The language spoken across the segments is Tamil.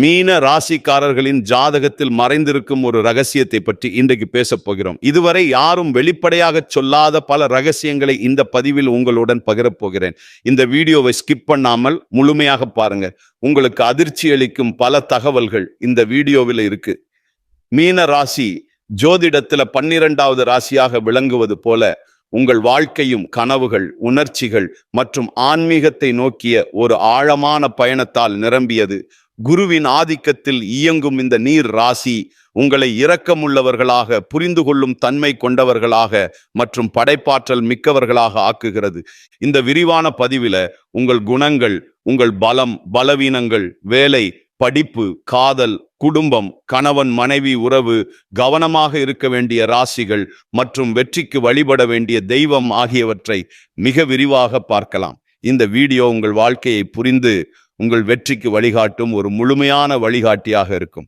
மீன ராசிக்காரர்களின் ஜாதகத்தில் மறைந்திருக்கும் ஒரு ரகசியத்தை பற்றி இன்றைக்கு பேசப் போகிறோம். இதுவரை யாரும் வெளிப்படையாக சொல்லாத பல ரகசியங்களை இந்த பதிவில் உங்களுடன் பகிரப் போகிறேன். இந்த வீடியோவை ஸ்கிப் பண்ணாமல் முழுமையாக பாருங்க. உங்களுக்கு அதிர்ச்சி அளிக்கும் பல தகவல்கள் இந்த வீடியோவில் இருக்கு. மீன ராசி ஜோதிடத்துல பன்னிரெண்டாவது ராசியாக விளங்குவது போல உங்கள் வாழ்க்கையும் கனவுகள் உணர்ச்சிகள் மற்றும் ஆன்மீகத்தை நோக்கிய ஒரு ஆழமான பயணத்தால் நிரம்பியது. குருவின் ஆதிக்கத்தில் இயங்கும் இந்த நீர் ராசி உங்களை இரக்கமுள்ளவர்களாக புரிந்து கொள்ளும் தன்மை கொண்டவர்களாக மற்றும் படைப்பாற்றல் மிக்கவர்களாக ஆக்குகிறது. இந்த விரிவான பதிவில உங்கள் குணங்கள் உங்கள் பலம் பலவீனங்கள் வேலை படிப்பு காதல் குடும்பம் கணவன் மனைவி உறவு கவனமாக இருக்க வேண்டிய ராசிகள் மற்றும் வெற்றிக்கு வழிபட வேண்டிய தெய்வம் ஆகியவற்றை மிக விரிவாக பார்க்கலாம். இந்த வீடியோ உங்கள் வாழ்க்கையை புரிந்து உங்கள் வெற்றிக்கு வழிகாட்டும் ஒரு முழுமையான வழிகாட்டியாக இருக்கும்.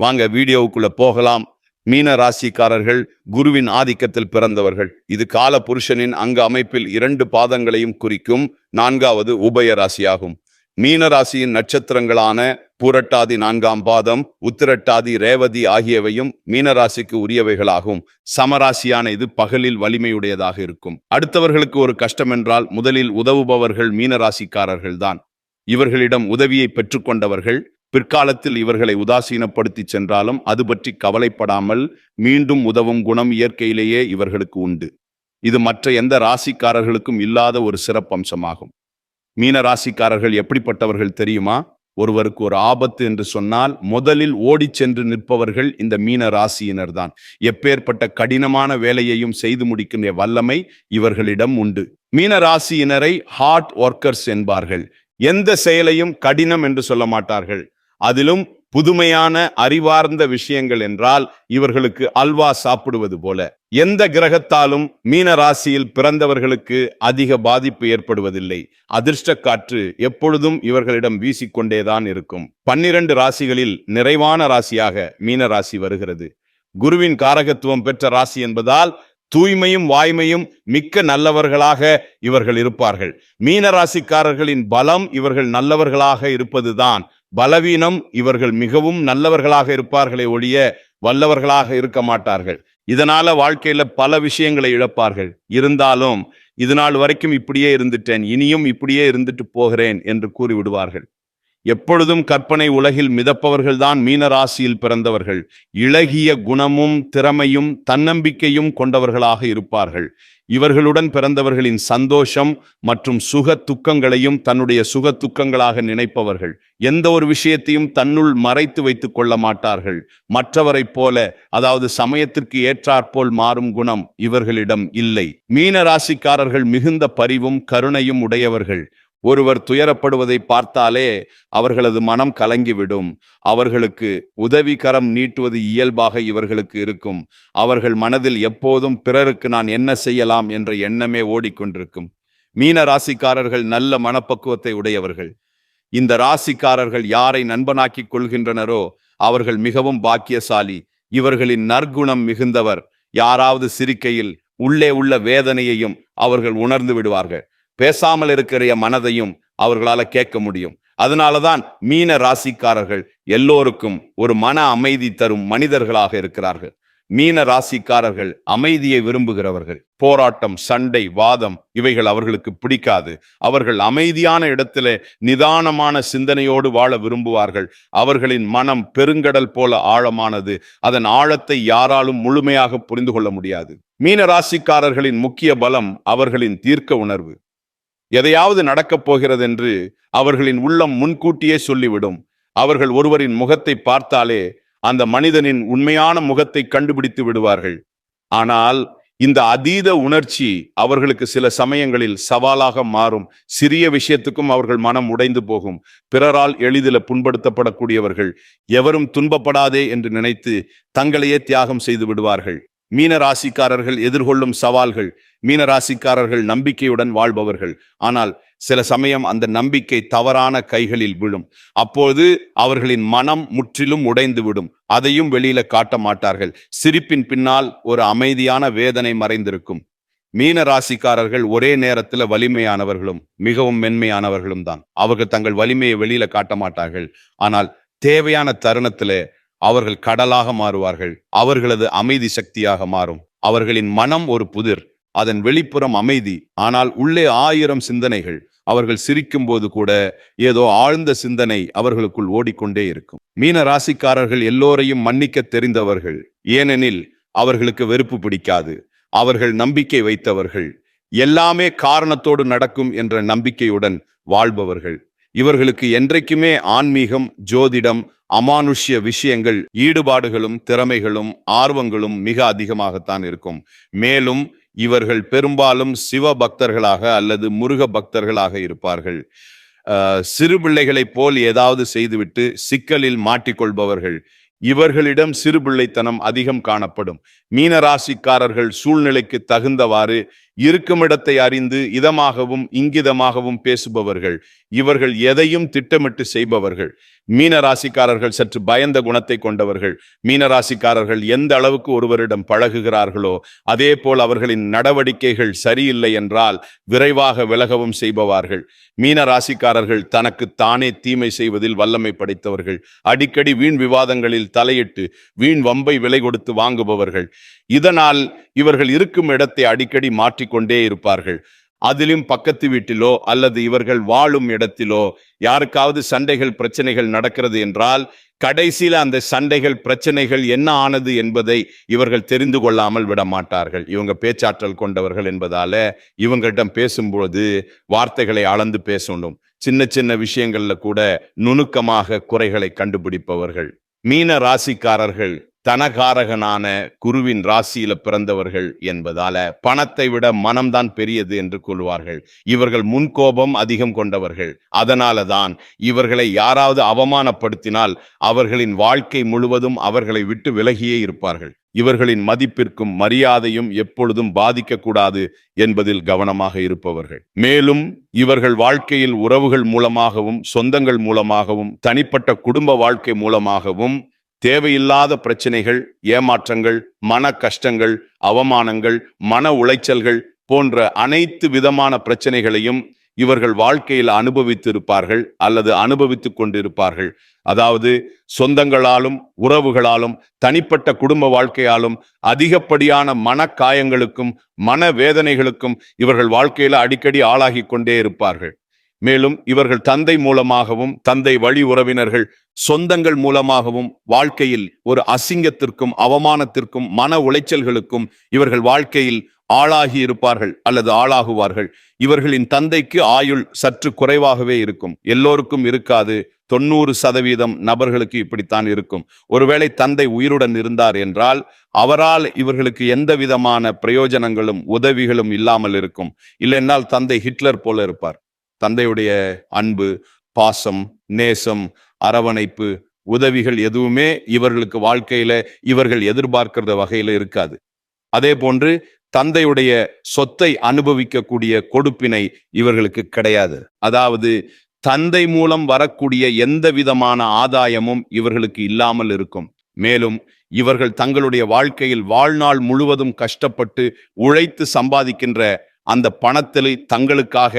வாங்க வீடியோவுக்குள்ள போகலாம். மீன ராசிக்காரர்கள் குருவின் ஆதிக்கத்தில் பிறந்தவர்கள். இது கால புருஷனின் அங்க அமைப்பில் இரண்டு பாதங்களையும் குறிக்கும் நான்காவது உபய ராசியாகும். மீன ராசியின் நட்சத்திரங்களான பூரட்டாதி நான்காம் பாதம் உத்திரட்டாதி ரேவதி ஆகியவையும் மீனராசிக்கு உரியவைகளாகும். சமராசியான இது பகலில் வலிமையுடையதாக இருக்கும். அடுத்தவர்களுக்கு ஒரு கஷ்டம் என்றால் முதலில் உதவுபவர்கள் மீனராசிக்காரர்கள் தான் இவர்களிடம் உதவியை பெற்றுக்கொண்டவர்கள் பிற்காலத்தில் இவர்களை உதாசீனப்படுத்தி சென்றாலும் அது பற்றி கவலைப்படாமல் மீண்டும் உதவும் குணம் இயற்கையிலேயே இவர்களுக்கு உண்டு. இது மற்ற எந்த ராசிக்காரர்களுக்கும் இல்லாத ஒரு சிறப்பம்சமாகும். மீன ராசிக்காரர்கள் எப்படிப்பட்டவர்கள் தெரியுமா? ஒருவருக்கு ஒரு ஆபத்து என்று சொன்னால் முதலில் ஓடிச் சென்று நிற்பவர்கள் இந்த மீன ராசியினர் தான் எப்பேற்பட்ட கடினமான வேலையையும் செய்து முடிக்கின்ற வல்லமை இவர்களிடம் உண்டு. மீன ராசியினரை ஹார்ட் ஒர்க்கர்ஸ் என்பார்கள். எந்த செயலையும் கடினம் என்று சொல்ல மாட்டார்கள். அதிலும் புதுமையான அறிவார்ந்த விஷயங்கள் என்றால் இவர்களுக்கு அல்வா சாப்பிடுவது போல. எந்த கிரகத்தாலும் மீன ராசியில் பிறந்தவர்களுக்கு அதிக பாதிப்பு ஏற்படுவதில்லை. அதிர்ஷ்ட காற்று எப்பொழுதும் இவர்களிடம் வீசிக்கொண்டேதான் இருக்கும். பன்னிரண்டு ராசிகளில் நிறைவான ராசியாக மீன ராசி வருகிறது. குருவின் காரகத்துவம் பெற்ற ராசி என்பதால் தூய்மையும் வாய்மையும் மிக்க நல்லவர்களாக இவர்கள் இருப்பார்கள். மீனராசிக்காரர்களின் பலம் இவர்கள் நல்லவர்களாக இருப்பதுதான். பலவீனம் இவர்கள் மிகவும் நல்லவர்களாக இருப்பார்களே ஒழிய வல்லவர்களாக இருக்க மாட்டார்கள். இதனால வாழ்க்கையில பல விஷயங்களை இழப்பார்கள். இருந்தாலும் இது நாள் வரைக்கும் இப்படியே இருந்துட்டேன் இனியும் இப்படியே இருந்துட்டு போகிறேன் என்று கூறிவிடுவார்கள். எப்பொழுதும் கற்பனை உலகில் மிதப்பவர்கள்தான் மீனராசியில் பிறந்தவர்கள். இளகிய குணமும் திறமையும் தன்னம்பிக்கையும் கொண்டவர்களாக இருப்பார்கள். இவர்களுடன் பிறந்தவர்களின் சந்தோஷம் மற்றும் சுக துக்கங்களையும் தன்னுடைய சுக துக்கங்களாக நினைப்பவர்கள். எந்த ஒரு விஷயத்தையும் தன்னுள் மறைத்து வைத்துக் கொள்ள மாட்டார்கள். மற்றவரைப் போல அதாவது சமயத்திற்கு ஏற்றாற்போல் மாறும் குணம் இவர்களிடம் இல்லை. மீன ராசிக்காரர்கள் மிகுந்த பரிவும் கருணையும் உடையவர்கள். ஒருவர் துயரப்படுவதை பார்த்தாலே அவர்களது மனம் கலங்கிவிடும். அவர்களுக்கு உதவிகரம் நீட்டுவது இயல்பாக இவர்களுக்கு இருக்கும். அவர்கள் மனதில் எப்போதும் பிறருக்கு நான் என்ன செய்யலாம் என்ற எண்ணமே ஓடிக்கொண்டிருக்கும். மீன ராசிக்காரர்கள் நல்ல மனப்பக்குவத்தை உடையவர்கள். இந்த ராசிக்காரர்கள் யாரை நண்பனாக்கிக் கொள்கின்றனரோ அவர்கள் மிகவும் பாக்கியசாலி. இவர்களின் நற்குணம் மிகுந்தவர். யாராவது சிரிக்கையில் உள்ளே உள்ள வேதனையையும் அவர்கள் உணர்ந்து விடுவார்கள். பேசாமல் இருக்கிற மனதையும் அவர்களால கேட்க முடியும். அதனாலதான் மீன ராசிக்காரர்கள் எல்லோருக்கும் ஒரு மன அமைதி தரும் மனிதர்களாக இருக்கிறார்கள். மீன ராசிக்காரர்கள் அமைதியை விரும்புகிறவர்கள். போராட்டம் சண்டை வாதம் இவைகள் அவர்களுக்கு பிடிக்காது. அவர்கள் அமைதியான இடத்திலே நிதானமான சிந்தனையோடு வாழ விரும்புவார்கள். அவர்களின் மனம் பெருங்கடல் போல ஆழமானது. அதன் ஆழத்தை யாராலும் முழுமையாக புரிந்து கொள்ள முடியாது. மீன ராசிக்காரர்களின் முக்கிய பலம் அவர்களின் தீர்க்க உணர்வு. எதையாவது நடக்கப் போகிறது என்று அவர்களின் உள்ளம் முன்கூட்டியே சொல்லிவிடும். அவர்கள் ஒருவரின் முகத்தை பார்த்தாலே அந்த மனிதனின் உண்மையான முகத்தை கண்டுபிடித்து விடுவார்கள். ஆனால் இந்த அதீத உணர்ச்சி அவர்களுக்கு சில சமயங்களில் சவாலாக மாறும். சிறிய விஷயத்துக்கும் அவர்கள் மனம் உடைந்து போகும். பிறரால் எளிதில் புண்படுத்தப்படக்கூடியவர்கள் எவரும் துன்பப்படாதே என்று நினைத்து தங்களையே தியாகம் செய்து விடுவார்கள். மீன ராசிக்காரர்கள் எதிர்கொள்ளும் சவால்கள் மீன ராசிக்காரர்கள் நம்பிக்கையுடன் வாழ்பவர்கள். ஆனால் சில சமயம் அந்த நம்பிக்கை தவறான கைகளில் விழும். அப்போது அவர்களின் மனம் முற்றிலும் உடைந்து விடும் அதையும் வெளியில காட்ட மாட்டார்கள். சிரிப்பின் பின்னால் ஒரு அமைதியான வேதனை மறைந்திருக்கும். மீன ராசிக்காரர்கள் ஒரே நேரத்துல வலிமையானவர்களும் மிகவும் மென்மையானவர்களும் தான். அவர்கள் தங்கள் வலிமையை வெளியில காட்ட மாட்டார்கள். ஆனால் தேவையான தருணத்திலே அவர்கள் கடலாக மாறுவார்கள். அவர்களது அமைதி சக்தியாக மாறும். அவர்களின் மனம் ஒரு புதிர் அதன் வெளிப்புறம் அமைதி. ஆனால் உள்ளே ஆயிரம் சிந்தனைகள். அவர்கள் சிரிக்கும் போது கூட ஏதோ ஆழ்ந்த சிந்தனை அவர்களுக்குள் ஓடிக்கொண்டே இருக்கும். மீன ராசிக்காரர்கள் எல்லோரையும் மன்னிக்க தெரிந்தவர்கள். ஏனெனில் அவர்களுக்கு வெறுப்பு பிடிக்காது. அவர்கள் நம்பிக்கை வைத்தவர்கள். எல்லாமே காரணத்தோடு நடக்கும் என்ற நம்பிக்கையுடன் வாழ்பவர்கள். இவர்களுக்கு என்றைக்குமே ஆன்மீகம் ஜோதிடம் அமானுஷ்ய விஷயங்கள் ஈடுபாடுகளும் திறமைகளும் ஆர்வங்களும் மிக அதிகமாகத்தான் இருக்கும். மேலும் இவர்கள் பெரும்பாலும் சிவ பக்தர்களாக அல்லது முருக பக்தர்களாக இருப்பார்கள் சிறு பிள்ளைகளைப் போல் ஏதாவது செய்துவிட்டு சிக்கலில் மாட்டிக்கொள்பவர்கள். இவர்களிடம் சிறு பிள்ளைத்தனம் அதிகம் காணப்படும். மீனராசிக்காரர்கள் சூழ்நிலைக்கு தகுந்தவாறு இருக்குமிடத்தை அறிந்து இதமாகவும் இங்கிதமாகவும் பேசுபவர்கள். இவர்கள் எதையும் திட்டமிட்டு செய்பவர்கள். மீனராசிக்காரர்கள் சற்று பயந்த குணத்தை கொண்டவர்கள். மீனராசிக்காரர்கள் எந்த அளவுக்கு ஒருவரிடம் பழகுகிறார்களோ அதே போல் அவர்களின் நடவடிக்கைகள் சரியில்லை என்றால் விரைவாக விலகவும் செய்பவார்கள். மீன ராசிக்காரர்கள் தனக்கு தானே தீமை செய்வதில் வல்லமை படைத்தவர்கள். அடிக்கடி வீண் விவாதங்களில் தலையிட்டு வீண் வம்பை விலை கொடுத்து வாங்குபவர்கள். இதனால் இவர்கள் இருக்கும் இடத்தை அடிக்கடி மாற்றிக்கொண்டே இருப்பார்கள். அதிலும் பக்கத்து வீட்டிலோ அல்லது இவர்கள் வாழும் இடத்திலோ யாருக்காவது சண்டைகள் பிரச்சனைகள் நடக்கிறது என்றால் கடைசியில் அந்த சண்டைகள் பிரச்சனைகள் என்ன ஆனது என்பதை இவர்கள் தெரிந்து கொள்ளாமல் விட மாட்டார்கள் இவங்க பேச்சாற்றல் கொண்டவர்கள் என்பதால இவங்களிடம் பேசும்போது வார்த்தைகளை அளந்து பேசணும். சின்ன சின்ன விஷயங்கள்ல கூட நுணுக்கமாக குறைகளை கண்டுபிடிப்பவர்கள். மீன ராசிக்காரர்கள் தனகாரகனான குருவின் ராசியில பிறந்தவர்கள் என்பதால பணத்தை விட மனம்தான் பெரியது என்று கொள்வார்கள். இவர்கள் முன்கோபம் அதிகம் கொண்டவர்கள். அதனால தான் இவர்களை யாராவது அவமானப்படுத்தினால் அவர்களின் வாழ்க்கை முழுவதும் அவர்களை விட்டு விலகியே இருப்பார்கள். இவர்களின் மதிப்பிற்கும் மரியாதையும் எப்பொழுதும் பாதிக்கக்கூடாது என்பதில் கவனமாக இருப்பவர்கள். மேலும் இவர்கள் வாழ்க்கையில் உறவுகள் மூலமாகவும் சொந்தங்கள் மூலமாகவும் தனிப்பட்ட குடும்ப வாழ்க்கை மூலமாகவும் தேவையில்லாத பிரச்சனைகள் ஏமாற்றங்கள் மன கஷ்டங்கள் அவமானங்கள் மன உளைச்சல்கள் போன்ற அனைத்து விதமான பிரச்சனைகளையும் இவர்கள் வாழ்க்கையில் அனுபவித்திருப்பார்கள் அல்லது அனுபவித்துக் கொண்டிருப்பார்கள். அதாவது சொந்தங்களாலும் உறவுகளாலும் தனிப்பட்ட குடும்ப வாழ்க்கையாலும் அதிகப்படியான மன காயங்களுக்கும் மன வேதனைகளுக்கும் இவர்கள் வாழ்க்கையில அடிக்கடி ஆளாகி கொண்டே இருப்பார்கள். மேலும் இவர்கள் தந்தை மூலமாகவும் தந்தை வழி உறவினர்கள் சொந்தங்கள் மூலமாகவும் வாழ்க்கையில் ஒரு அசிங்கத்திற்கும் அவமானத்திற்கும் மன உளைச்சல்களுக்கும் இவர்கள் வாழ்க்கையில் ஆளாகி இருப்பார்கள் அல்லது ஆளாகுவார்கள். இவர்களின் தந்தைக்கு ஆயுள் சற்று குறைவாகவே இருக்கும். எல்லோருக்கும் இருக்காது. தொண்ணூறு சதவீதம் நபர்களுக்கு இப்படித்தான் இருக்கும். ஒருவேளை தந்தை உயிருடன் இருந்தார் என்றால் அவரால் இவர்களுக்கு எந்த விதமான பிரயோஜனங்களும் உதவிகளும் இல்லாமல் இருக்கும். இல்லைன்னால் தந்தை ஹிட்லர் போல இருப்பார். தந்தையுடைய அன்பு பாசம் நேசம் அரவணைப்பு உதவிகள் எதுவுமே இவர்களுக்கு வாழ்க்கையில இவர்கள் எதிர்பார்க்கிற வகையில இருக்காது. அதே போன்று தந்தையுடைய சொத்தை அனுபவிக்கக்கூடிய கொடுப்பினை இவர்களுக்கு கிடையாது. அதாவது தந்தை மூலம் வரக்கூடிய எந்த விதமான ஆதாயமும் இவர்களுக்கு இல்லாமல் இருக்கும். மேலும் இவர்கள் தங்களுடைய வாழ்க்கையில் வாழ்நாள் முழுவதும் கஷ்டப்பட்டு உழைத்து சம்பாதிக்கின்ற அந்த பணத்தில் தங்களுக்காக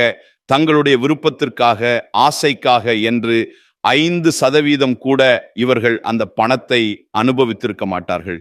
தங்களுடைய விருப்பத்திற்காக ஆசைக்காக என்று ஐந்து சதவீதம் கூட இவர்கள் அந்த பணத்தை அனுபவித்திருக்க மாட்டார்கள்.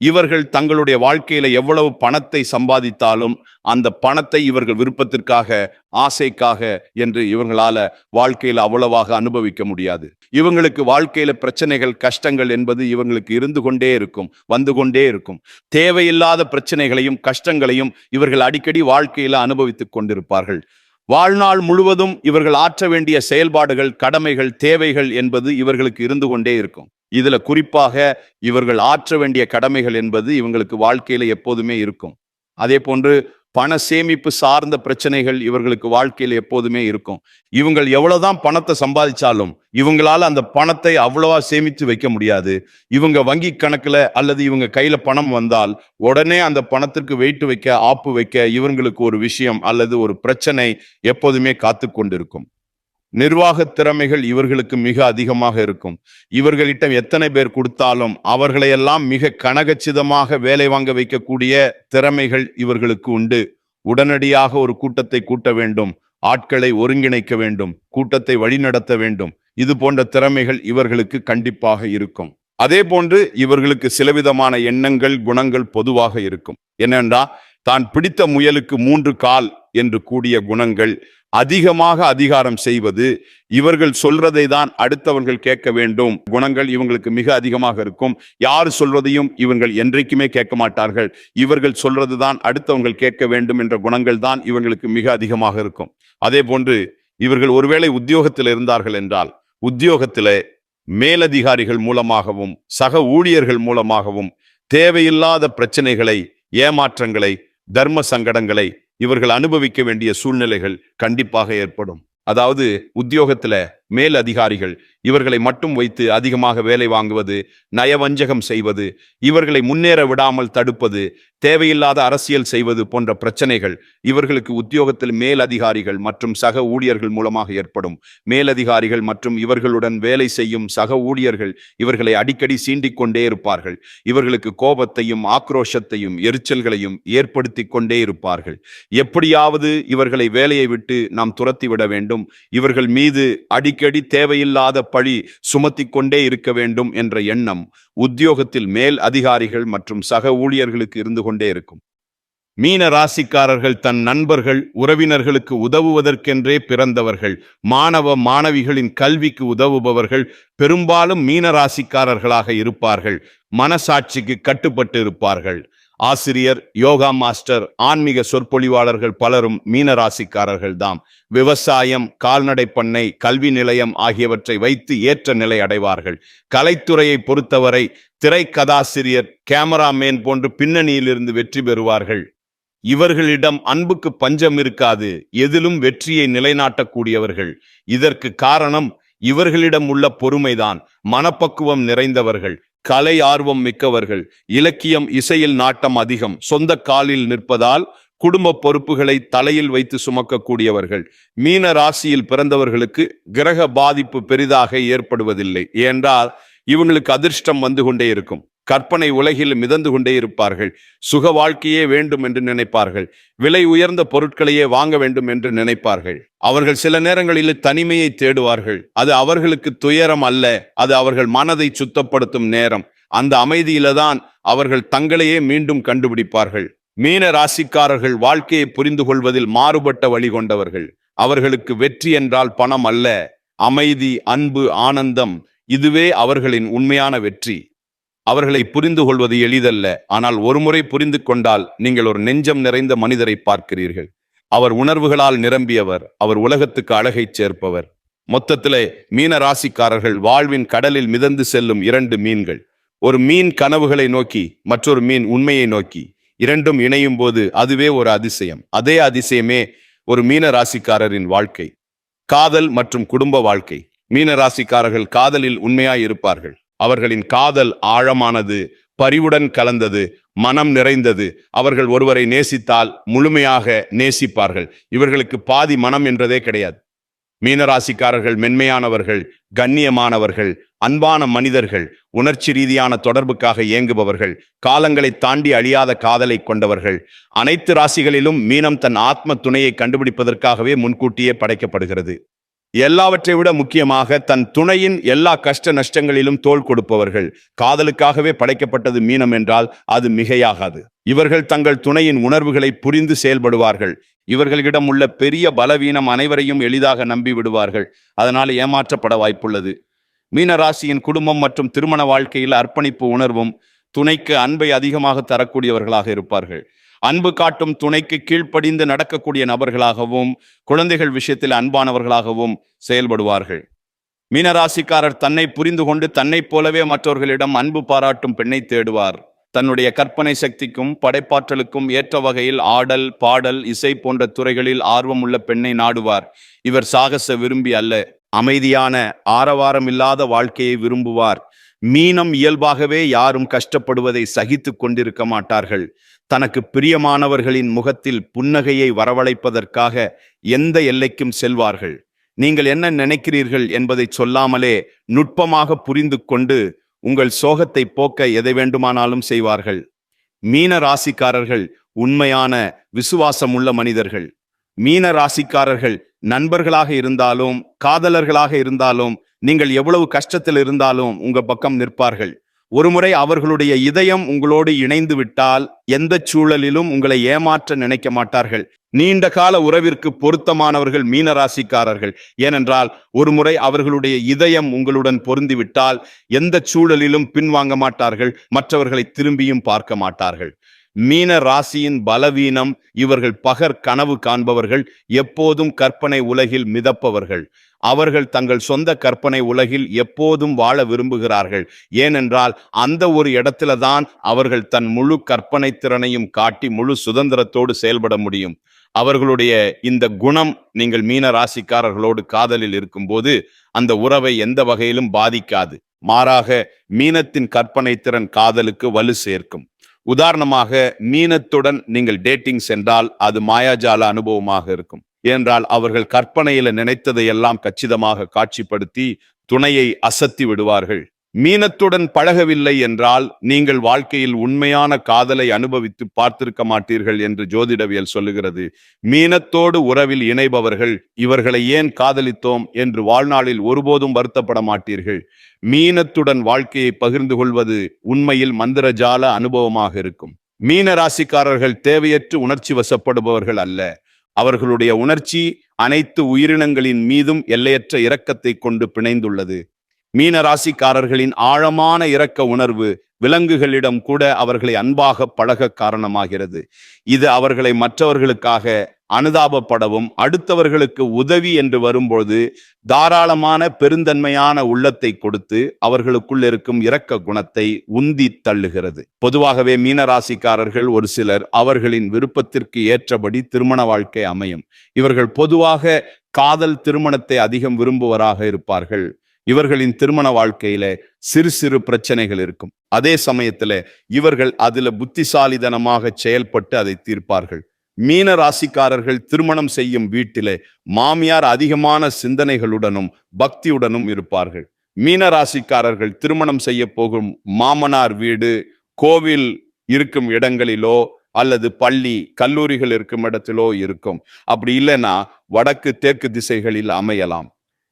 இவர்கள் தங்களுடைய வாழ்க்கையில எவ்வளவு பணத்தை சம்பாதித்தாலும் அந்த பணத்தை இவர்கள் விருப்பத்திற்காக ஆசைக்காக என்று இவங்களால வாழ்க்கையில அவ்வளவாக அனுபவிக்க முடியாது. இவங்களுக்கு வாழ்க்கையில பிரச்சனைகள் கஷ்டங்கள் என்பது இவங்களுக்கு இருந்து கொண்டே இருக்கும் வந்து கொண்டே இருக்கும். தேவையில்லாத பிரச்சனைகளையும் கஷ்டங்களையும் இவர்கள் அடிக்கடி வாழ்க்கையில அனுபவித்துக் கொண்டிருப்பார்கள். வாழ்நாள் முழுவதும் இவர்கள் ஆற்ற வேண்டிய செயல்பாடுகள் கடமைகள் தேவைகள் என்பது இவர்களுக்கு இருந்து கொண்டே இருக்கும். இதுல குறிப்பாக இவர்கள் ஆற்ற வேண்டிய கடமைகள் என்பது இவங்களுக்கு வாழ்க்கையில எப்போதுமே இருக்கும். அதே போன்று பண சேமிப்பு சார்ந்த பிரச்சனைகள் இவர்களுக்கு வாழ்க்கையில் எப்போதுமே இருக்கும். இவங்கள் எவ்வளவுதான் பணத்தை சம்பாதிச்சாலும் இவங்களால அந்த பணத்தை அவ்வளவா சேமித்து வைக்க முடியாது. இவங்க வங்கி கணக்குல அல்லது இவங்க கையில பணம் வந்தால் உடனே அந்த பணத்திற்கு வெயிட் வைக்க ஆப்பு வைக்க இவங்களுக்கு ஒரு விஷயம் அல்லது ஒரு பிரச்சனை எப்போதுமே காத்து கொண்டிருக்கும் நிர்வாக திறமைகள் இவர்களுக்கு மிக அதிகமாக இருக்கும். இவர்களிடம் எத்தனை பேர் கொடுத்தாலும் அவர்களையெல்லாம் மிக கனகச்சிதமாக வேலை வாங்க வைக்கக்கூடிய திறமைகள் இவர்களுக்கு உண்டு. உடனடியாக ஒரு கூட்டத்தை கூட்ட வேண்டும். ஆட்களை ஒருங்கிணைக்க வேண்டும். கூட்டத்தை வழிநடத்த வேண்டும். இது போன்ற திறமைகள் இவர்களுக்கு கண்டிப்பாக இருக்கும். அதே போன்று இவர்களுக்கு சிலவிதமான எண்ணங்கள் குணங்கள் பொதுவாக இருக்கும். என்னென்றா தான் பிடித்த முயலுக்கு மூன்று கால் என்று கூடிய குணங்கள் அதிகமாக அதிகாரம் செய்வது இவர்கள் சொல்றதை தான் அடுத்தவர்கள் கேட்க வேண்டும். குணங்கள் இவங்களுக்கு மிக அதிகமாக இருக்கும். யார் சொல்வதையும் இவங்கள் என்றைக்குமே கேட்க மாட்டார்கள். இவர்கள் சொல்றதுதான் அடுத்தவங்கள் கேட்க வேண்டும் என்ற குணங்கள் தான் இவங்களுக்கு மிக அதிகமாக இருக்கும். அதே போன்று இவர்கள் ஒருவேளை உத்தியோகத்தில் இருந்தார்கள் என்றால் உத்தியோகத்திலே மேலதிகாரிகள் மூலமாகவும் சக ஊழியர்கள் மூலமாகவும் தேவையில்லாத பிரச்சனைகளை ஏமாற்றங்களை தர்ம சங்கடங்களை இவர்கள் அனுபவிக்க வேண்டிய சூழ்நிலைகள் கண்டிப்பாக ஏற்படும். அதாவது உத்தியோகத்துல மேல் அதிகாரிகள் இவர்களை மட்டும் வைத்து அதிகமாக வேலை வாங்குவது நயவஞ்சகம் செய்வது இவர்களை முன்னேற விடாமல் தடுப்பது தேவையில்லாத அரசியல் செய்வது போன்ற பிரச்சனைகள் இவர்களுக்கு உத்தியோகத்தில் மேல் அதிகாரிகள் மற்றும் சக ஊழியர்கள் மூலமாக ஏற்படும். மேலதிகாரிகள் மற்றும் இவர்களுடன் வேலை செய்யும் சக ஊழியர்கள் இவர்களை அடிக்கடி சீண்டிக் கொண்டே இருப்பார்கள். இவர்களுக்கு கோபத்தையும் ஆக்ரோஷத்தையும் எரிச்சல்களையும் ஏற்படுத்தி கொண்டே இருப்பார்கள். எப்படியாவது இவர்களை வேலையை விட்டு நாம் துரத்திவிட வேண்டும். இவர்கள் மீது அடி அடிக்கடி தேவையில்லாத பழி சுமத்தி கொண்டே இருக்க வேண்டும் என்ற எண்ணம் உத்தியோகத்தில் மேல் அதிகாரிகள் மற்றும் சக ஊழியர்களுக்கு இருந்து கொண்டே இருக்கும். மீன ராசிக்காரர்கள் தன் நண்பர்கள் உறவினர்களுக்கு உதவுவதற்கென்றே பிறந்தவர்கள் மாணவ மாணவிகளின் கல்விக்கு உதவுபவர்கள் பெரும்பாலும் மீன ராசிக்காரர்களாக இருப்பார்கள் மனசாட்சிக்கு கட்டுப்பட்டு இருப்பார்கள். ஆசிரியர் யோகா மாஸ்டர் ஆன்மீக சொற்பொழிவாளர்கள் பலரும் மீனராசிக்காரர்கள் தாம் விவசாயம் கால்நடை பண்ணை கல்வி நிலையம் ஆகியவற்றை வைத்து ஏற்ற நிலை அடைவார்கள். கலைத்துறையை பொறுத்தவரை திரைக்கதாசிரியர் கேமராமேன் போன்று பின்னணியிலிருந்து வெற்றி பெறுவார்கள். இவர்களிடம் அன்புக்கு பஞ்சம் இருக்காது எதிலும் வெற்றியை நிலைநாட்டக்கூடியவர்கள். இதற்கு காரணம் இவர்களிடம் உள்ள பொறுமைதான் மனப்பக்குவம் நிறைந்தவர்கள். கலை ஆர்வம் மிக்கவர்கள் இலக்கியம் இசையில் நாட்டம் அதிகம் சொந்த காலில் நிற்பதால் குடும்ப பொறுப்புகளை தலையில் வைத்து சுமக்கக்கூடியவர்கள். மீன ராசியில் பிறந்தவர்களுக்கு கிரக பாதிப்பு பெரிதாக ஏற்படுவதில்லை. ஏனென்றால் இவங்களுக்கு அதிர்ஷ்டம் வந்து கொண்டே இருக்கும். கற்பனை உலகில் மிதந்து கொண்டே இருப்பார்கள். சுக வாழ்க்கையே வேண்டும் என்று நினைப்பார்கள். விலை உயர்ந்த பொருட்களையே வாங்க வேண்டும் என்று நினைப்பார்கள். அவர்கள் சில நேரங்களில் தனிமையை தேடுவார்கள். அது அவர்களுக்கு துயரம் அல்ல. அது அவர்கள் மனதை சுத்தப்படுத்தும் நேரம். அந்த அமைதியில தான் அவர்கள் தங்களையே மீண்டும் கண்டுபிடிப்பார்கள். மீன ராசிக்காரர்கள் வாழ்க்கையை புரிந்து கொள்வதில் மாறுபட்ட வழி கொண்டவர்கள். அவர்களுக்கு வெற்றி என்றால் பணம் அல்ல. அமைதி அன்பு ஆனந்தம் இதுவே அவர்களின் உண்மையான வெற்றி. அவர்களை புரிந்து கொள்வது எளிதல்ல. ஆனால் ஒருமுறை புரிந்து கொண்டால் நீங்கள் ஒரு நெஞ்சம் நிறைந்த மனிதரை பார்க்கிறீர்கள். அவர் உணர்வுகளால் நிரம்பியவர். அவர் உலகத்துக்கு அழகை சேர்ப்பவர். மொத்தத்திலே மீன ராசிக்காரர்கள் வாழ்வின் கடலில் மிதந்து செல்லும் இரண்டு மீன்கள். ஒரு மீன் கனவுகளை நோக்கி மற்றொரு மீன் உண்மையை நோக்கி. இரண்டும் இணையும் போது அதுவே ஒரு அதிசயம். அதே அதிசயமே ஒரு மீன ராசிக்காரரின் வாழ்க்கை. காதல் மற்றும் குடும்ப வாழ்க்கை. மீன ராசிக்காரர்கள் காதலில் உண்மையாய் இருப்பார்கள். அவர்களின் காதல் ஆழமானது பரிவுடன் கலந்தது மனம் நிறைந்தது. அவர்கள் ஒருவரை நேசித்தால் முழுமையாக நேசிப்பார்கள். இவர்களுக்கு பாதி மனம் என்றதே கிடையாது. மீனராசிக்காரர்கள் மென்மையானவர்கள் கண்ணியமானவர்கள் அன்பான மனிதர்கள் உணர்ச்சி ரீதியான தொடர்புக்காக இயங்குபவர்கள் காலங்களை தாண்டி அழியாத காதலை கொண்டவர்கள். அனைத்து ராசிகளிலும் மீனம் தன் ஆத்ம துணையை கண்டுபிடிப்பதற்காகவே முன்கூட்டியே படைக்கப்படுகிறது. எல்லாவற்றை விட முக்கியமாக தன் துணையின் எல்லா கஷ்ட நஷ்டங்களிலும் தோள் கொடுப்பவர்கள். காதலுக்காகவே படைக்கப்பட்டது மீனம் என்றால் அது மிகையாகாது. இவர்கள் தங்கள் துணையின் உணர்வுகளை புரிந்து செயல்படுவார்கள். இவர்களிடம் உள்ள பெரிய பலவீனம் அனைவரையும் எளிதாக நம்பி விடுவார்கள். அதனால் ஏமாற்றப்பட வாய்ப்புள்ளது. மீனராசியின் குடும்பம் மற்றும் திருமண வாழ்க்கையில் அர்ப்பணிப்பு உணர்வும் துணைக்கு அன்பை அதிகமாக தரக்கூடியவர்களாக இருப்பார்கள். அன்பு காட்டும் துணைக்கு கீழ்ப்படிந்து நடக்கக்கூடிய நபர்களாகவும் குழந்தைகள் விஷயத்தில் அன்பானவர்களாகவும் செயல்படுவார்கள். மீனராசிக்காரர் தன்னை புரிந்து கொண்டு தன்னைப் போலவே மற்றவர்களிடம் அன்பு பாராட்டும் பெண்ணை தேடுவார். தன்னுடைய கற்பனை சக்திக்கும் படைப்பாற்றலுக்கும் ஏற்ற வகையில் ஆடல் பாடல் இசை போன்ற துறைகளில் ஆர்வம் உள்ள பெண்ணை நாடுவார். இவர் சாகச விரும்பி அல்ல. அமைதியான ஆரவாரம் இல்லாத வாழ்க்கையை விரும்புவார். மீனம் இயல்பாகவே யாரும் கஷ்டப்படுவதை சகித்து கொண்டிருக்க மாட்டார்கள். தனக்கு பிரியமானவர்களின் முகத்தில் புன்னகையை வரவழைப்பதற்காக எந்த எல்லைக்கும் செல்வார்கள். நீங்கள் என்ன நினைக்கிறீர்கள் என்பதை சொல்லாமலே நுட்பமாக புரிந்து கொண்டு உங்கள் சோகத்தை போக்க எதை வேண்டுமானாலும் செய்வார்கள். மீன ராசிக்காரர்கள் உண்மையான விசுவாசமுள்ள மனிதர்கள். மீன ராசிக்காரர்கள் நண்பர்களாக இருந்தாலும் காதலர்களாக இருந்தாலும் நீங்கள் எவ்வளவு கஷ்டத்தில் இருந்தாலும் உங்க பக்கம் நிற்பார்கள். ஒருமுறை அவர்களுடைய இதயம் உங்களோடு இணைந்து விட்டால் எந்த சூழலிலும் உங்களை ஏமாற்ற நினைக்க மாட்டார்கள். நீண்ட கால உறவிற்கு பொருத்தமானவர்கள் மீனராசிக்காரர்கள். ஏனென்றால் ஒருமுறை அவர்களுடைய இதயம் உங்களுடன் பொருந்திவிட்டால் எந்த சூழலிலும் பின்வாங்க மாட்டார்கள். மற்றவர்களை திரும்பியும் பார்க்க மாட்டார்கள். மீன ராசியின் பலவீனம் இவர்கள் பகர் கனவு காண்பவர்கள் எப்போதும் கற்பனை உலகில் மிதப்பவர்கள். அவர்கள் தங்கள் சொந்த கற்பனை உலகில் எப்போதும் வாழ விரும்புகிறார்கள். ஏனென்றால் அந்த ஒரு இடத்துல தான் அவர்கள் தன் முழு கற்பனை திறனையும் காட்டி முழு சுதந்திரத்தோடு செயல்பட முடியும். அவர்களுடைய இந்த குணம் நீங்கள் மீன ராசிக்காரர்களோடு காதலில் இருக்கும்போது அந்த உறவை எந்த வகையிலும் பாதிக்காது. மாறாக மீனத்தின் கற்பனை திறன் காதலுக்கு வலு சேர்க்கும். உதாரணமாக மீனத்துடன் நீங்கள் டேட்டிங் சென்றால் அது மாயாஜால அனுபவமாக இருக்கும். ஏனென்றால் அவர்கள் கற்பனையில நினைத்ததை எல்லாம் கச்சிதமாக காட்சிப்படுத்தி துணையை அசத்தி விடுவார்கள். மீனத்துடன் பழகவில்லை என்றால் நீங்கள் வாழ்க்கையில் உண்மையான காதலை அனுபவித்து பார்த்திருக்க மாட்டீர்கள் என்று ஜோதிடவியல் சொல்லுகிறது. மீனத்தோடு உறவில் இணைபவர்கள் இவர்களை ஏன் காதலித்தோம் என்று வாழ்நாளில் ஒருபோதும் வருத்தப்பட மாட்டீர்கள். மீனத்துடன் வாழ்க்கையை பகிர்ந்து கொள்வது உண்மையில் மந்திரஜால அனுபவமாக இருக்கும். மீன ராசிக்காரர்கள் தேவையற்று உணர்ச்சி வசப்படுபவர்கள் அல்ல. அவர்களுடைய உணர்ச்சி அனைத்து உயிரினங்களின் மீதும் எல்லையற்ற இரக்கத்தை கொண்டு பிணைந்துள்ளது. மீன ராசிக்காரர்களின் ஆழமான இரக்க உணர்வு விலங்குகளிடம் கூட அவர்களை அன்பாக பழக காரணமாகிறது. இது அவர்களை மற்றவர்களுக்காக அனுதாபப்படவும் அடுத்தவர்களுக்கு உதவி என்று வரும்போது தாராளமான பெருந்தன்மையான உள்ளத்தை கொடுத்து அவர்களுக்குள் இருக்கும் இரக்க குணத்தை உந்தி தள்ளுகிறது. பொதுவாகவே மீனராசிக்காரர்கள் ஒரு சிலர் அவர்களின் விருப்பத்திற்கு ஏற்றபடி திருமண வாழ்க்கை அமையும். இவர்கள் பொதுவாக காதல் திருமணத்தை அதிகம் விரும்புவராக இருப்பார்கள். இவர்களின் திருமண வாழ்க்கையில சிறு சிறு பிரச்சனைகள் இருக்கும். அதே சமயத்துல இவர்கள் அதுல புத்திசாலிதனமாக செயல்பட்டு அதை தீர்ப்பார்கள். மீன ராசிக்காரர்கள் திருமணம் செய்யும் வீட்டிலே மாமியார் அதிகமான சிந்தனைகளுடனும் பக்தியுடனும் இருப்பார்கள். மீன ராசிக்காரர்கள் திருமணம் செய்ய போகும் மாமனார் வீடு கோவில் இருக்கும் இடங்களிலோ அல்லது பள்ளி கல்லூரிகள் இருக்கும் இடத்திலோ இருக்கும். அப்படி இல்லைன்னா வடக்கு தெற்கு திசைகளில் அமையலாம்.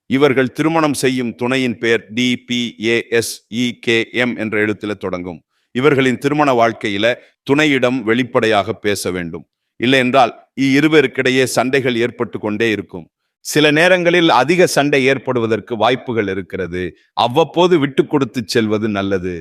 இவர்கள் திருமணம் செய்யும் துணையின் பெயர் D P A S E K M என்ற எழுத்தில் தொடங்கும். இவர்களின் திருமண வாழ்க்கையில துணையிடம் வெளிப்படையாக பேச வேண்டும். இல்லை என்றால் இருவருக்கிடையே சண்டைகள் ஏற்பட்டு கொண்டே இருக்கும். சில நேரங்களில் அதிக சண்டை ஏற்படுவதற்கு வாய்ப்புகள் இருக்கிறது. அவ்வப்போது விட்டு கொடுத்து செல்வது நல்லது.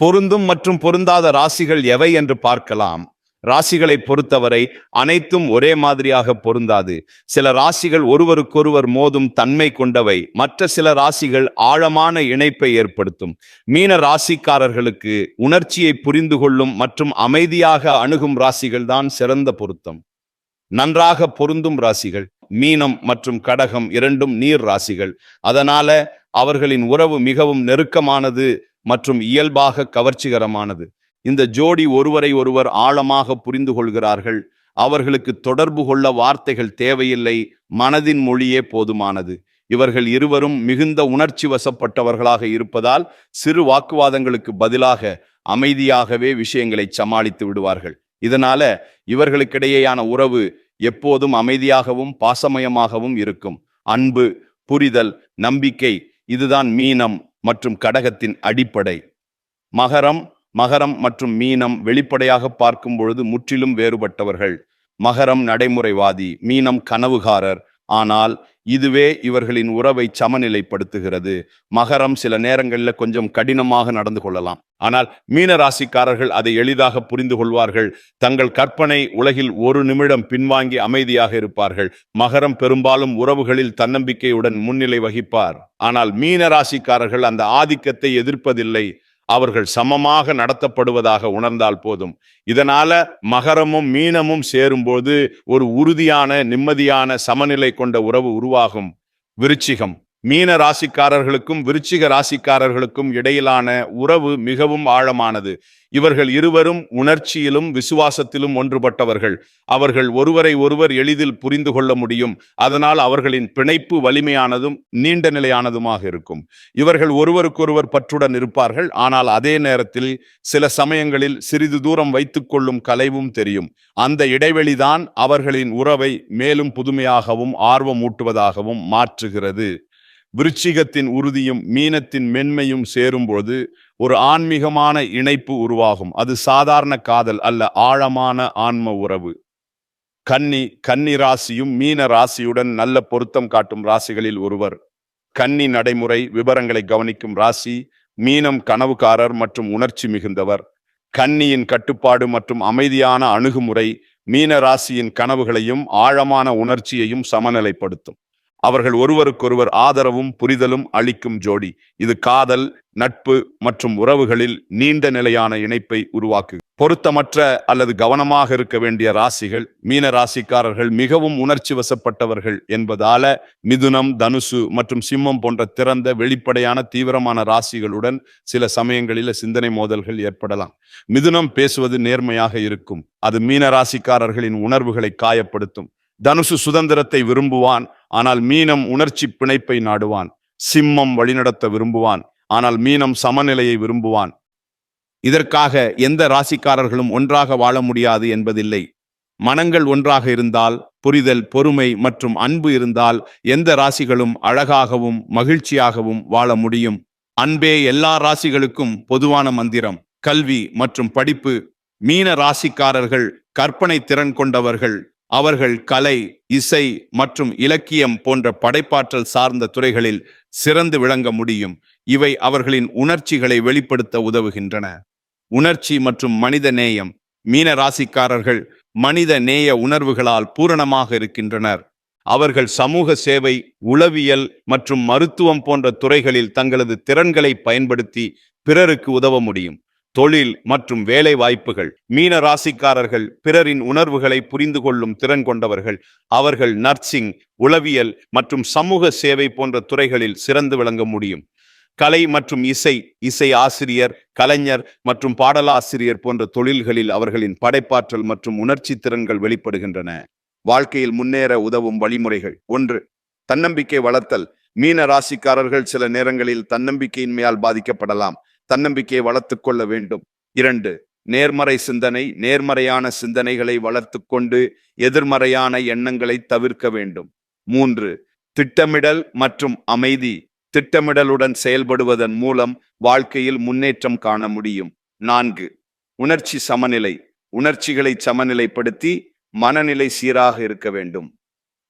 பொருந்தும் மற்றும் பொருந்தாத ராசிகள் எவை என்று பார்க்கலாம். ராசிகளை பொறுத்தவரை அனைத்தும் ஒரே மாதிரியாக பொருந்தாது. சில ராசிகள் ஒருவருக்கொருவர் மோதும் தன்மை கொண்டவை. மற்ற சில ராசிகள் ஆழமான இணைப்பை ஏற்படுத்தும். மீன ராசிக்காரர்களுக்கு உணர்ச்சியை புரிந்து கொள்ளும் மற்றும் அமைதியாக அணுகும் ராசிகள் தான் சிறந்த பொருத்தம். நன்றாக பொருந்தும் ராசிகள் மீனம் மற்றும் கடகம் இரண்டும் நீர் ராசிகள். அதனால அவர்களின் உறவு மிகவும் நெருக்கமானது மற்றும் இயல்பாக கவர்ச்சிகரமானது. இந்த ஜோடி ஒருவரை ஒருவர் ஆழமாக புரிந்து கொள்கிறார்கள். அவர்களுக்கு தொடர்பு கொள்ள வார்த்தைகள் தேவையில்லை. மனதின் மொழியே போதுமானது. இவர்கள் இருவரும் மிகுந்த உணர்ச்சி வசப்பட்டவர்களாக இருப்பதால் சிறு வாக்குவாதங்களுக்கு பதிலாக அமைதியாகவே விஷயங்களை சமாளித்து விடுவார்கள். இதனால இவர்களுக்கிடையேயான உறவு எப்போதும் அமைதியாகவும் பாசமயமாகவும் இருக்கும். அன்பு புரிதல் நம்பிக்கை இதுதான் மீனம் மற்றும் கடகத்தின் அடிப்படை. மகரம் மகரம் மற்றும் மீனம் வெளிப்படையாக பார்க்கும் பொழுது முற்றிலும் வேறுபட்டவர்கள். மகரம் நடைமுறைவாதி மீனம் கனவுகாரர். ஆனால் இதுவே இவர்களின் உறவை சமநிலைப்படுத்துகிறது. மகரம் சில நேரங்களில் கொஞ்சம் கடினமாக நடந்து கொள்ளலாம். ஆனால் மீன ராசிக்காரர்கள் அதை எளிதாக புரிந்து கொள்வார்கள். தங்கள் கற்பனை உலகில் ஒரு நிமிடம் பின்வாங்கி அமைதியாக இருப்பார்கள். மகரம் பெரும்பாலும் உறவுகளில் தன்னம்பிக்கையுடன் முன்னிலை வகிப்பார். ஆனால் மீன ராசிக்காரர்கள் அந்த ஆதிக்கத்தை எதிர்ப்பதில்லை. அவர்கள் சமமாக நடத்தப்படுவதாக உணர்ந்தால் போதும். இதனால மகரமும் மீனமும் சேரும்போது ஒரு உறுதியான நிம்மதியான சமநிலை கொண்ட உறவு உருவாகும். விருச்சிகம். மீன ராசிக்காரர்களுக்கும் விருச்சிக ராசிக்காரர்களுக்கும் இடையிலான உறவு மிகவும் ஆழமானது. இவர்கள் இருவரும் உணர்ச்சியிலும் விசுவாசத்திலும் ஒன்றுபட்டவர்கள். அவர்கள் ஒருவரை ஒருவர் எளிதில் புரிந்து கொள்ள முடியும். அதனால் அவர்களின் பிணைப்பு வலிமையானதும் நீண்ட நிலையானதுமாக இருக்கும். இவர்கள் ஒருவருக்கொருவர் பற்றுடன் இருப்பார்கள். ஆனால் அதே நேரத்தில் சில சமயங்களில் சிறிது தூரம் வைத்துக்கொள்ளும் கலைவும் தெரியும். அந்த இடைவெளிதான் அவர்களின் உறவை மேலும் புதுமையாகவும் ஆர்வமூட்டுவதாகவும் மாற்றுகிறது. விருச்சிகத்தின் உறுதியும் மீனத்தின் மென்மையும் சேரும்போது ஒரு ஆன்மீகமான இணைப்பு உருவாகும். அது சாதாரண காதல் அல்ல ஆழமான ஆன்ம உறவு. கன்னி கன்னி ராசியும் மீன ராசியுடன் நல்ல பொருத்தம் காட்டும் ராசிகளில் ஒருவர். கன்னி நடைமுறை விவரங்களை கவனிக்கும் ராசி மீனம் கனவுக்காரர் மற்றும் உணர்ச்சி மிகுந்தவர். கன்னியின் கட்டுப்பாடு மற்றும் அமைதியான அணுகுமுறை மீன ராசியின் கனவுகளையும் ஆழமான உணர்ச்சியையும் சமநிலைப்படுத்தும். அவர்கள் ஒருவருக்கொருவர் ஆதரவும் புரிதலும் அளிக்கும் ஜோடி. இது காதல் நட்பு மற்றும் உறவுகளில் நீண்ட நிலையான இணைப்பை உருவாக்கு பொருத்தமற்ற அல்லது கவனமாக இருக்க வேண்டிய ராசிகள் மீன ராசிக்காரர்கள் மிகவும் உணர்ச்சி வசப்பட்டவர்கள் என்பதால மிதுனம் தனுசு மற்றும் சிம்மம் போன்ற திறந்த வெளிப்படையான தீவிரமான ராசிகளுடன் சில சமயங்களில் சிந்தனை மோதல்கள் ஏற்படலாம். மிதுனம் பேசுவது நேர்மையாக இருக்கும். அது மீன ராசிக்காரர்களின் உணர்வுகளை காயப்படுத்தும். தனுசு சுதந்திரத்தை விரும்புவான். ஆனால் மீனம் உணர்ச்சி பிணைப்பை நாடுவான். சிம்மம் வழிநடத்த விரும்புவான். ஆனால் மீனம் சமநிலையை விரும்புவான். இதற்காக எந்த ராசிக்காரர்களும் ஒன்றாக வாழ முடியாது என்பதில்லை. மனங்கள் ஒன்றாக இருந்தால் புரிதல் பொறுமை மற்றும் அன்பு இருந்தால் எந்த ராசிகளும் அழகாகவும் மகிழ்ச்சியாகவும் வாழ முடியும். அன்பே எல்லா ராசிகளுக்கும் பொதுவான மந்திரம். கல்வி மற்றும் படிப்பு. மீன ராசிக்காரர்கள் கற்பனை திறன் கொண்டவர்கள். அவர்கள் கலை இசை மற்றும் இலக்கியம் போன்ற படைப்பாற்றல் சார்ந்த துறைகளில் சிறந்து விளங்க முடியும். இவை அவர்களின் உணர்ச்சிகளை வெளிப்படுத்த உதவுகின்றன. உணர்ச்சி மற்றும் மனித நேயம். மீன ராசிக்காரர்கள் மனித நேய உணர்வுகளால் பூரணமாக இருக்கின்றனர். அவர்கள் சமூக சேவை உளவியல் மற்றும் மருத்துவம் போன்ற துறைகளில் தங்களது திறன்களை பயன்படுத்தி பிறருக்கு உதவ முடியும். தொழில் மற்றும் வேலை வாய்ப்புகள் மீன ராசிக்காரர்கள் பிறரின் உணர்வுகளை புரிந்து கொள்ளும் திறன் கொண்டவர்கள் அவர்கள் நர்சிங் உளவியல் மற்றும் சமூக சேவை போன்ற துறைகளில் சிறந்து விளங்க முடியும். கலை மற்றும் இசை இசை ஆசிரியர் கலைஞர் மற்றும் பாடலாசிரியர் போன்ற தொழில்களில் அவர்களின் படைப்பாற்றல் மற்றும் உணர்ச்சி திறன்கள் வெளிப்படுகின்றன. வாழ்க்கையில் முன்னேற உதவும் வழிமுறைகள் ஒன்று தன்னம்பிக்கை வளர்த்தல். மீன ராசிக்காரர்கள் சில நேரங்களில் தன்னம்பிக்கையின்மையால் பாதிக்கப்படலாம். தன்னம்பிக்கையை வளர்த்து கொள்ள வேண்டும். இரண்டு நேர்மறை சிந்தனை நேர்மறையான சிந்தனைகளை வளர்த்து கொண்டு எதிர்மறையான எண்ணங்களை தவிர்க்க வேண்டும். மூன்று திட்டமிடல் மற்றும் அமைதி திட்டமிடலுடன் செயல்படுவதன் மூலம் வாழ்க்கையில் முன்னேற்றம் காண முடியும். நான்கு உணர்ச்சி சமநிலை உணர்ச்சிகளை சமநிலைப்படுத்தி மனநிலை சீராக இருக்க வேண்டும்.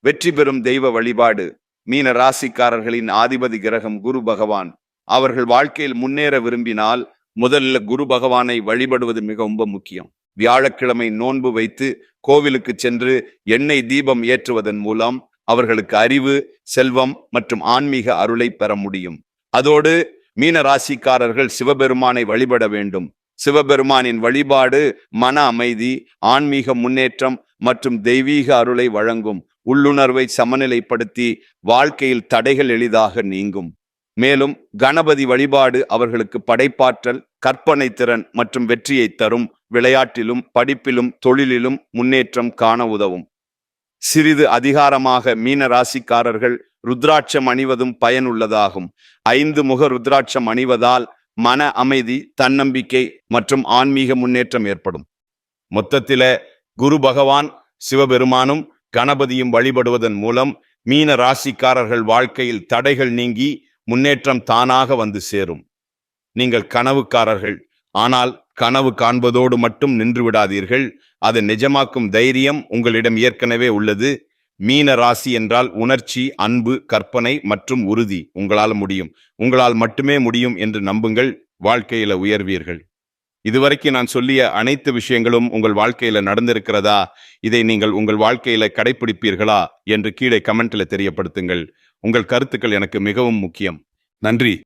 வெற்றி பெறும் தெய்வ வழிபாடு மீன ராசிக்காரர்களின் ஆதிபதி கிரகம் குரு பகவான். அவர்கள் வாழ்க்கையில் முன்னேற விரும்பினால் முதல்ல குரு பகவானை வழிபடுவது மிக ரொம்ப முக்கியம். வியாழக்கிழமை நோன்பு வைத்து கோவிலுக்கு சென்று எண்ணெய் தீபம் ஏற்றுவதன் மூலம் அவர்களுக்கு அறிவு செல்வம் மற்றும் ஆன்மீக அருளை பெற முடியும். அதோடு மீன ராசிக்காரர்கள் சிவபெருமானை வழிபட வேண்டும். சிவபெருமானின் வழிபாடு மன அமைதி ஆன்மீக முன்னேற்றம் மற்றும் தெய்வீக அருளை வழங்கும். உள்ளுணர்வை சமநிலைப்படுத்தி வாழ்க்கையில் தடைகள் எளிதாக நீங்கும். மேலும் கணபதி வழிபாடு அவர்களுக்கு படைப்பாற்றல் கற்பனை திறன் மற்றும் வெற்றியை தரும் விளையாட்டிலும் படிப்பிலும் தொழிலிலும் முன்னேற்றம் காண உதவும். சிறிது அதிகாரமாக மீன ராசிக்காரர்கள் ருத்ராட்சம் அணிவதும் பயனுள்ளதாகும். ஐந்து முக ருத்ராட்சம் அணிவதால் மன அமைதி தன்னம்பிக்கை மற்றும் ஆன்மீக முன்னேற்றம் ஏற்படும். மொத்தத்தில குரு பகவான் சிவபெருமானும் கணபதியும் வழிபடுவதன் மூலம் மீன ராசிக்காரர்கள் வாழ்க்கையில் தடைகள் நீங்கி முன்னேற்றம் தானாக வந்து சேரும். நீங்கள் கனவுக்காரர்கள். ஆனால் கனவு காண்பதோடு மட்டும் நின்று விடாதீர்கள். அதை நிஜமாக்கும் தைரியம் உங்களிடம் ஏற்கனவே உள்ளது. மீன ராசி என்றால் உணர்ச்சி அன்பு கற்பனை மற்றும் உறுதி உங்களால் முடியும். உங்களால் மட்டுமே முடியும் என்று நம்புங்கள். வாழ்க்கையில உயர்வீர்கள். இதுவரைக்கும் நான் சொல்லிய அனைத்து விஷயங்களும் உங்கள் வாழ்க்கையில நடந்திருக்கிறதா? இதை நீங்கள் உங்கள் வாழ்க்கையில கடைபிடிப்பீர்களா என்று கீழே கமெண்ட்ல தெரியப்படுத்துங்கள். உங்கள் கருத்துக்கள் எனக்கு மிகவும் முக்கியம். நன்றி.